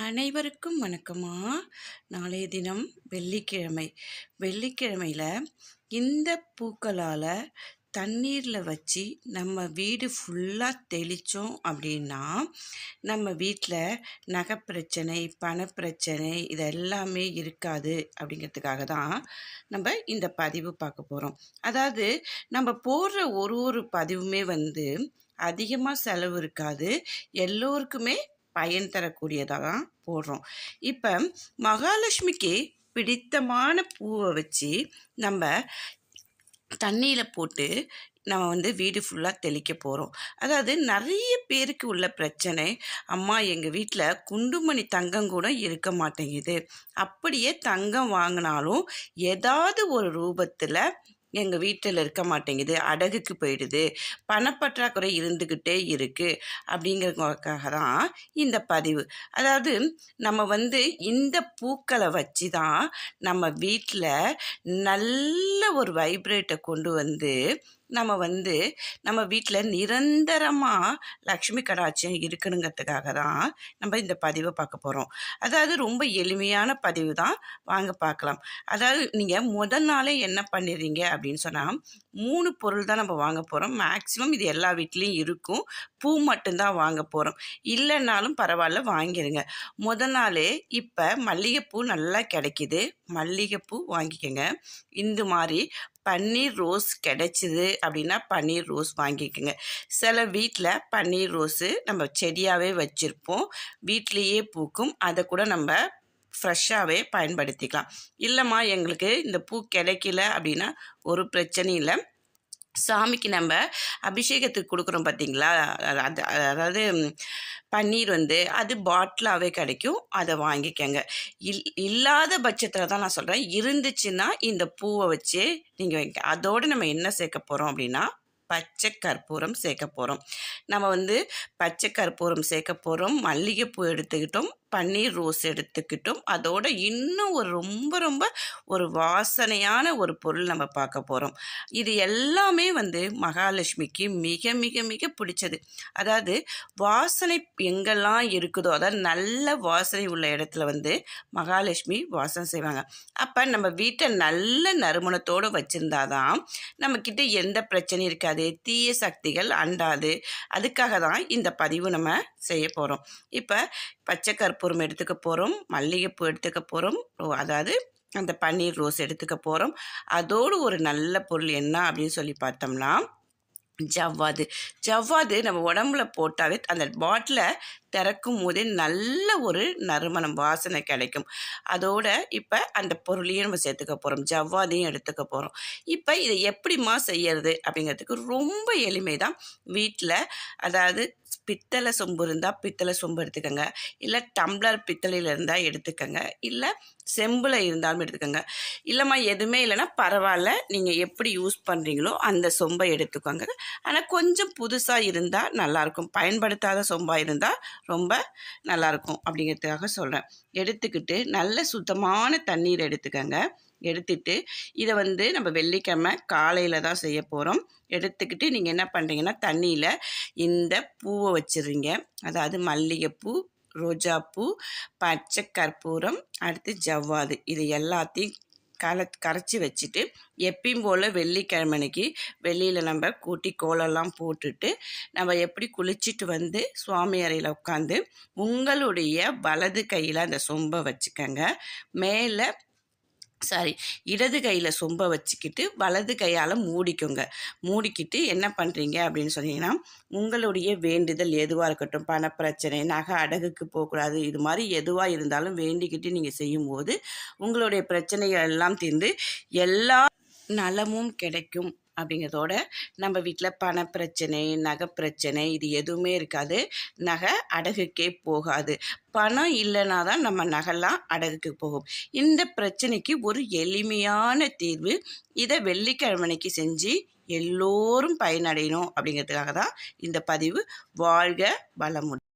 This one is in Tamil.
அனைவருக்கும் வணக்கமா? நாளைய தினம் வெள்ளிக்கிழமை. வெள்ளிக்கிழமையில் இந்த பூக்களால் தண்ணீரில் வச்சு நம்ம வீடு ஃபுல்லாக தெளித்தோம் அப்படின்னா நம்ம வீட்டில் நகை பிரச்சனை பணப்பிரச்சனை இது எல்லாமே இருக்காது அப்படிங்கிறதுக்காக தான் நம்ம இந்த பதிவு பார்க்க போகிறோம் அதாவது நம்ம போடுற ஒரு ஒரு பதிவுமே வந்து அதிகமாக செலவு இருக்காது. எல்லோருக்குமே பயன் தரக்கூடியதாக தான் போடுறோம். இப்போ மகாலட்சுமிக்கு பிடித்தமான பூவை வச்சு நம்ம தண்ணியில் போட்டு நம்ம வந்து வீடு ஃபுல்லாக தெளிக்க போகிறோம் அதாவது நிறைய பேருக்கு உள்ள பிரச்சனை அம்மா எங்கள் வீட்டில் குண்டுமணி தங்கம் கூட இருக்க மாட்டேங்குது. அப்படியே தங்கம் வாங்கினாலும் ஏதாவது ஒரு ரூபத்தில் எங்கள் வீட்டில் இருக்க மாட்டேங்குது அடகுக்கு போயிடுது பணப்பற்றாக்குறை இருந்துக்கிட்டே இருக்குது அப்படிங்கிறதுக்காக தான் இந்த பதிவு. அதாவது நம்ம வந்து இந்த பூக்களை வச்சு தான் நம்ம வீட்டில் நல்ல ஒரு வைப்ரேட்டை கொண்டு வந்து நம்ம வந்து நம்ம வீட்டில் நிரந்தரமாக லக்ஷ்மி கடாட்சியம் இருக்கணுங்கிறதுக்காக தான் நம்ம இந்த பதிவை பார்க்க போகிறோம் அதாவது ரொம்ப எளிமையான பதிவு தான். வாங்க பார்க்கலாம். அதாவது நீங்கள் முதல் நாளே என்ன பண்ணிடுறீங்க அப்படின்னு சொன்னால் மூணு பொருள் தான் நம்ம வாங்க போகிறோம் மேக்ஸிமம் இது எல்லா வீட்லேயும் இருக்கும். பூ மட்டும்தான் வாங்க போகிறோம் இல்லைன்னாலும் பரவாயில்ல வாங்கிடுங்க முதல் நாளே இப்போ மல்லிகைப்பூ நல்லா கிடைக்கிது. மல்லிகைப்பூ வாங்கிக்கோங்க. இந்த மாதிரி பன்னீர் ரோஸ் கிடைச்சிது அப்படின்னா பன்னீர் ரோஸ் வாங்கிக்கோங்க. சில வீட்டில் பன்னீர் ரோஸு நம்ம செடியாகவே வச்சுருப்போம். வீட்லேயே பூக்கும். அதை கூட நம்ம ஃப்ரெஷ்ஷாகவே பயன்படுத்திக்கலாம். இல்லைம்மா எங்களுக்கு இந்த பூ கிடைக்கல அப்படின்னா ஒரு பிரச்சனையும் இல்லை. சாமிக்கு நம்ம அபிஷேகத்துக்கு கொடுக்குறோம் பார்த்தீங்களா? அது அதாவது பன்னீர் வந்து அது பாட்டிலாகவே கிடைக்கும். அதை வாங்கிக்கோங்க. இல் இல்லாத பட்சத்தில் தான் நான் சொல்கிறேன் இருந்துச்சுன்னா இந்த பூவை வச்சு நீங்கள் வைங்க அதோடு நம்ம என்ன சேர்க்க போகிறோம் அப்படின்னா பச்சை கற்பூரம் சேர்க்க போகிறோம் நம்ம வந்து பச்சை கற்பூரம் சேர்க்க போகிறோம் மல்லிகைப்பூ எடுத்துக்கிட்டோம். பன்னீர் ரோஸ் எடுத்துக்கிட்டோம். அதோட இன்னும் ஒரு ரொம்ப ரொம்ப ஒரு வாசனையான ஒரு பொருள் நம்ம பார்க்க போகிறோம் இது எல்லாமே வந்து மகாலட்சுமிக்கு மிக மிக மிக பிடிச்சது. அதாவது வாசனை எங்கெல்லாம் இருக்குதோ அதாவது நல்ல வாசனை உள்ள இடத்துல வந்து மகாலட்சுமி வாசனை செய்வாங்க. அப்போ நம்ம வீட்டை நல்ல நறுமணத்தோடு வச்சுருந்தாதான் நம்மக்கிட்ட எந்த பிரச்சனையும் இருக்காது. தீய சக்திகள் அண்டாது. அதுக்காக தான் இந்த பதிவு நம்ம செய்ய போகிறோம் இப்போ பச்சை கற்பூரம் எடுத்துக்க போகிறோம் மல்லிகைப்பூ எடுத்துக்க போகிறோம் அதாவது அந்த பன்னீர் ரோஸ் எடுத்துக்க போகிறோம் அதோடு ஒரு நல்ல பொருள் என்ன அப்படின்னு சொல்லி பார்த்தோம்னா ஜவ்வாது. ஜவ்வாது நம்ம உடம்புல போட்டாவே அந்த பாட்டிலை திறக்கும் போதே நல்ல ஒரு நறுமணம் வாசனை கிடைக்கும். அதோட இப்போ அந்த பொருளையும் நம்ம சேர்த்துக்க போகிறோம் ஜவ்வாதையும் எடுத்துக்க போகிறோம் இப்போ இதை எப்படிமா செய்யறது அப்படிங்கிறதுக்கு ரொம்ப எளிமை தான் வீட்டில் அதாவது பித்தளை சொம்பு இருந்தால் பித்தளை சொம்பு எடுத்துக்கோங்க. இல்லை டம்ளர் பித்தளையில் இருந்தால் எடுத்துக்கோங்க. இல்லை செம்பில் இருந்தாலும் எடுத்துக்கோங்க. இல்லைம்மா எதுவுமே இல்லைன்னா பரவாயில்ல. நீங்கள் எப்படி யூஸ் பண்ணுறீங்களோ அந்த சொம்பை எடுத்துக்கோங்க. ஆனால் கொஞ்சம் புதுசாக இருந்தால் நல்லாயிருக்கும் பயன்படுத்தாத சோம்பாக இருந்தால் ரொம்ப நல்லாயிருக்கும் அப்படிங்கிறதுக்காக சொல்கிறேன் எடுத்துக்கிட்டு நல்ல சுத்தமான தண்ணீர் எடுத்துக்கோங்க. எடுத்துட்டு இதை வந்து நம்ம வெள்ளிக்கிழமை காலையில் தான் செய்ய போகிறோம் எடுத்துக்கிட்டு நீங்கள் என்ன பண்ணுறீங்கன்னா தண்ணியில் இந்த பூவை வச்சிடுறீங்க. அதாவது மல்லிகைப்பூ ரோஜாப்பூ பச்சை கற்பூரம் அடுத்து ஜவ்வாது. இது எல்லாத்தையும் கல கரைச்சி வச்சுட்டு எப்பயும் போல் வெள்ளிக்கிழமைக்கு வெளியில் நம்ம கூட்டி கோலெல்லாம் போட்டுட்டு நம்ம எப்படி குளிச்சுட்டு வந்து சுவாமி அறையில் உட்காந்து உங்களுடைய வலது கையில் அந்த சொம்பை வச்சுக்கோங்க. மேலே சாரி இடது கையில் சொம்பை வச்சுக்கிட்டு வலது கையால் மூடிக்கோங்க. மூடிக்கிட்டு என்ன பண்ணுறீங்க அப்படின்னு சொன்னீங்கன்னா உங்களுடைய வேண்டுதல் எதுவாக இருக்கட்டும் பணப்பிரச்சனை நகை அடகுக்கு போகக்கூடாது இது மாதிரி எதுவாக இருந்தாலும் வேண்டிக்கிட்டு நீங்கள் செய்யும்போது உங்களுடைய பிரச்சனைகள் எல்லாம் தீர்ந்து எல்லா நலமும் கிடைக்கும். அப்படிங்கிறதோட நம்ம வீட்டில் பண பிரச்சனை நகை பிரச்சனை இது எதுவுமே இருக்காது. நகை அடகுக்கே போகாது. பணம் இல்லைனா தான் நம்ம நகைலாம் அடகுக்கு போகும். இந்த பிரச்சனைக்கு ஒரு எளிமையான தீர்வு இதை வெள்ளிக்கிழமைக்கு செஞ்சு எல்லோரும் பயனடையணும் அப்படிங்கிறதுக்காக தான் இந்த பதிவு. வாழ்க வளமுடன்.